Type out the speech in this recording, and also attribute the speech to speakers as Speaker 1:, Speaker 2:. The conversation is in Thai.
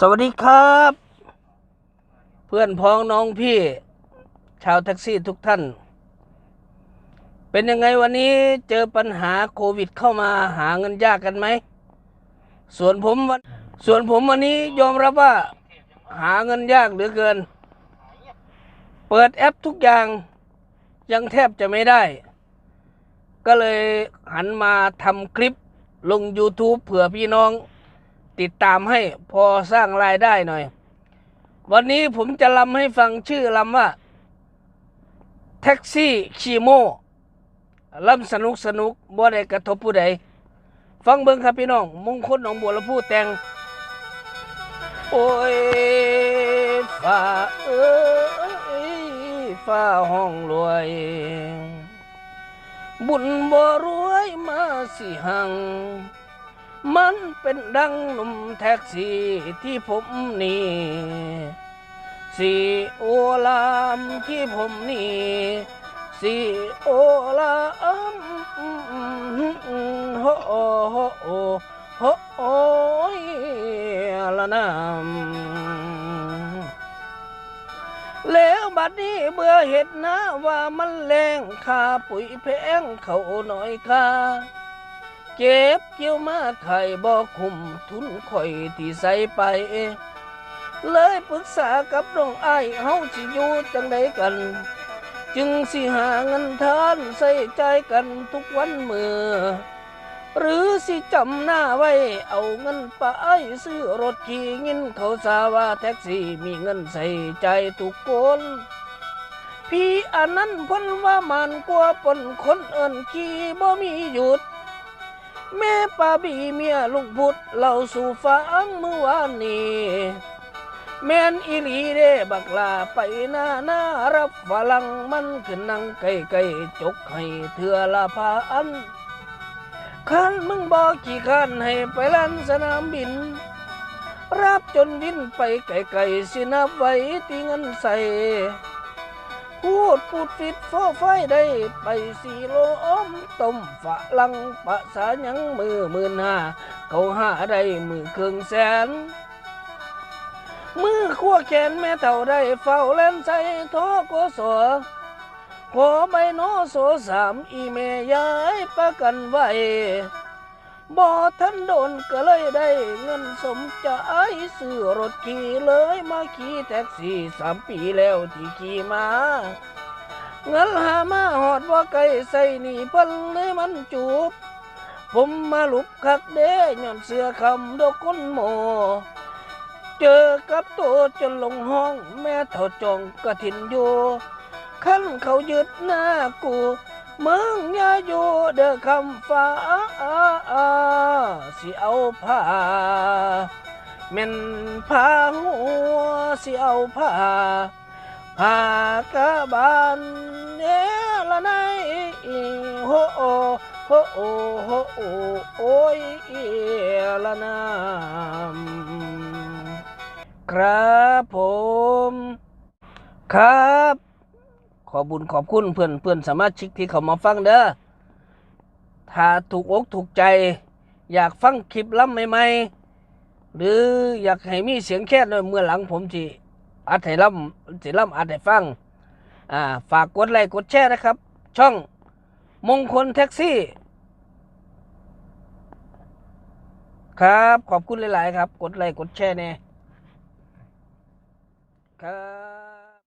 Speaker 1: สวัสดีครับ เพื่อนพ้องน้องพี่ ชาวแท็กซี่ทุกท่าน เป็นยังไงวันนี้เจอปัญหาโควิดเข้ามาหาเงินยากกันไหม ส่วนผมวันส่วนผมวันนี้ยอมรับว่า หาเงินยากเหลือเกิน เปิดแอปทุกอย่างยังแทบจะไม่ได้ ก็เลยหันมาทำคลิปลง YouTube เผื่อพี่น้อง ติดตามให้พอสร้างรายได้หน่อย วันนี้ผมจะลำให้ฟังชื่อลำว่า แท็กซี่คีโมลำสนุกสนุกบ่ได้กระทบผู้ใด ฟังเบิ่งครับพี่น้อง มงคลหนองบัวละพูแต่ง โอ้ยฟ้าเอ้ยฟ้าห้องรวย บุญบ่รวยมาสิหัง มันเป็นดังหนุ่มแท็กซี่ที่ผมนี่สีโอลามที่ผมนี่สีโอลามโฮโอโฮโอโฮโอยละนำแล้วบัดนี้เบื่อเห็ดนะว่ามันแรงค่าปุ๋ยแพงเขาหน่อยค่า เก็บเกี่ยวมาไข่บ่คุ้มทุนข่อยที่ใส่ไป เลยปรึกษากับน้องอ้ายเฮาสิอยู่จังใดกัน จึงสิหาเงินทานใส่ใจกันทุกวันมือ หรือสิจำหน้าไว้ เอาเงินไปซื้อรถขี่เงินเขาสาว่าแท็กซี่มีเงินใส่ใจทุกคนพี่อันนั้นพ้นว่ามันกลัวปนคนเอินขี่บ่มีหยุด แม่ป้าบีเมียลุงพุดเล่าสู่ฟังเมื่อวานนี้แม่นอีหลีเด้บักลาไปหน้าหน้ารับฝรั่งมันขึ้นนั่งไก่ไก่จกให้เถื่อละพาอันคันมึงบอกกี่คันให้ไปลันสนามบิน รับจนวินไปไก่ไก่สินับไว้ที่เงินใส่ พูดพูดฟิดฟอไฟได้ไปสีโลอ้อมต้มฝรั่งภาษาหยังมือมื่นหาเขาหาได้มือเครื่องแสน มือขั้วแขนแม่เท่าได้เฝ้าเล่นใจทอโกสอขอใบโนโสสามอีเมยายประกันไว้ บ่ทันโดนก็เลยได้เงินสมใจซื้อรถขี่เลยมาขี่แท็กซี่สามปีแล้วที่ขี่มา เงินหามาหอดว่าไก่ใส่หนี่เพันเลยมันจูบ ผมมาลุบคักเด้ย้อนเสื้อคำดอกคนโม เจอกับตัวจนลงห้องแม่เท่าจองกระถินอยู่ขั้นเขายึดหน้ากูมึงอย่าอยู่เด้อคำฟ้า สิเอาผ้าแม่นผ้าหัวสิเอาผ้าผ้ากะบานเนละไนโฮโอโฮโอโฮโอโอ้ยละนามครับผมครับ ขอบุญขอบคุณเพื่อนเพื่อนสามารถชิกที่เขามาฟังเด้อถ้าถูกอกถูกใจ อยากฟังคลิปล้ำใหม่ๆหรืออยากให้มีเสียงแค่หน่อยเมื่อหลังผมจีอัดให้ล้ำสิล้ำอัดให้ฟังอ่าฝากกดไลค์กดแชร์นะครับ ช่องมงคลแท็กซี่ ครับขอบคุณหลาย ๆ ครับ กดไลค์กดแชร์แน่ครับ